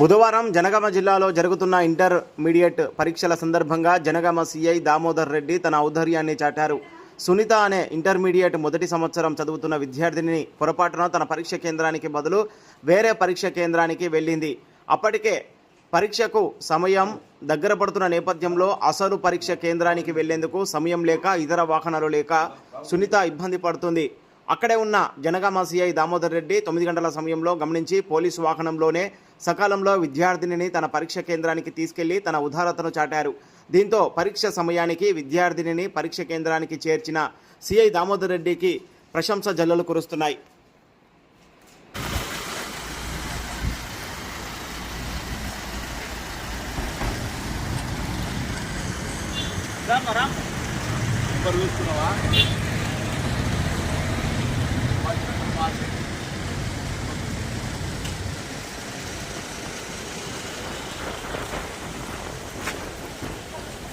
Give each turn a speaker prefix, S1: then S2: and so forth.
S1: బుధవారం జనగామ జిల్లాలో జరుగుతున్న ఇంటర్మీడియట్ పరీక్షల సందర్భంగా జనగామ సిఐ దామోదర్ రెడ్డి తన ఔదార్యాన్ని చాటారు. సునీత అనే ఇంటర్మీడియట్ మొదటి సంవత్సరం చదువుతున్న విద్యార్థినిని పొరపాటున తన పరీక్ష కేంద్రానికి బదులు వేరే పరీక్ష కేంద్రానికి వెళ్ళింది. అప్పటికే పరీక్షకు సమయం దగ్గర పడుతున్న నేపథ్యంలో అసలు పరీక్ష కేంద్రానికి వెళ్ళేందుకు సమయం లేక ఇతర వాహనాలు లేక సునీత ఇబ్బంది పడుతుంది. అక్కడే ఉన్న జనగామ సిఐ దామోదర్ రెడ్డి తొమ్మిది గంటల సమయంలో గమనించి పోలీసు వాహనంలోనే సకాలంలో విద్యార్థినిని తన పరీక్ష కేంద్రానికి తీసుకెళ్ళి తన ఉదారతను చాటారు. దీంతో పరీక్ష సమయానికి విద్యార్థినిని పరీక్ష కేంద్రానికి చేర్చిన సిఐ దామోదర్ రెడ్డికి ప్రశంస జల్లులు కురుస్తున్నాయి.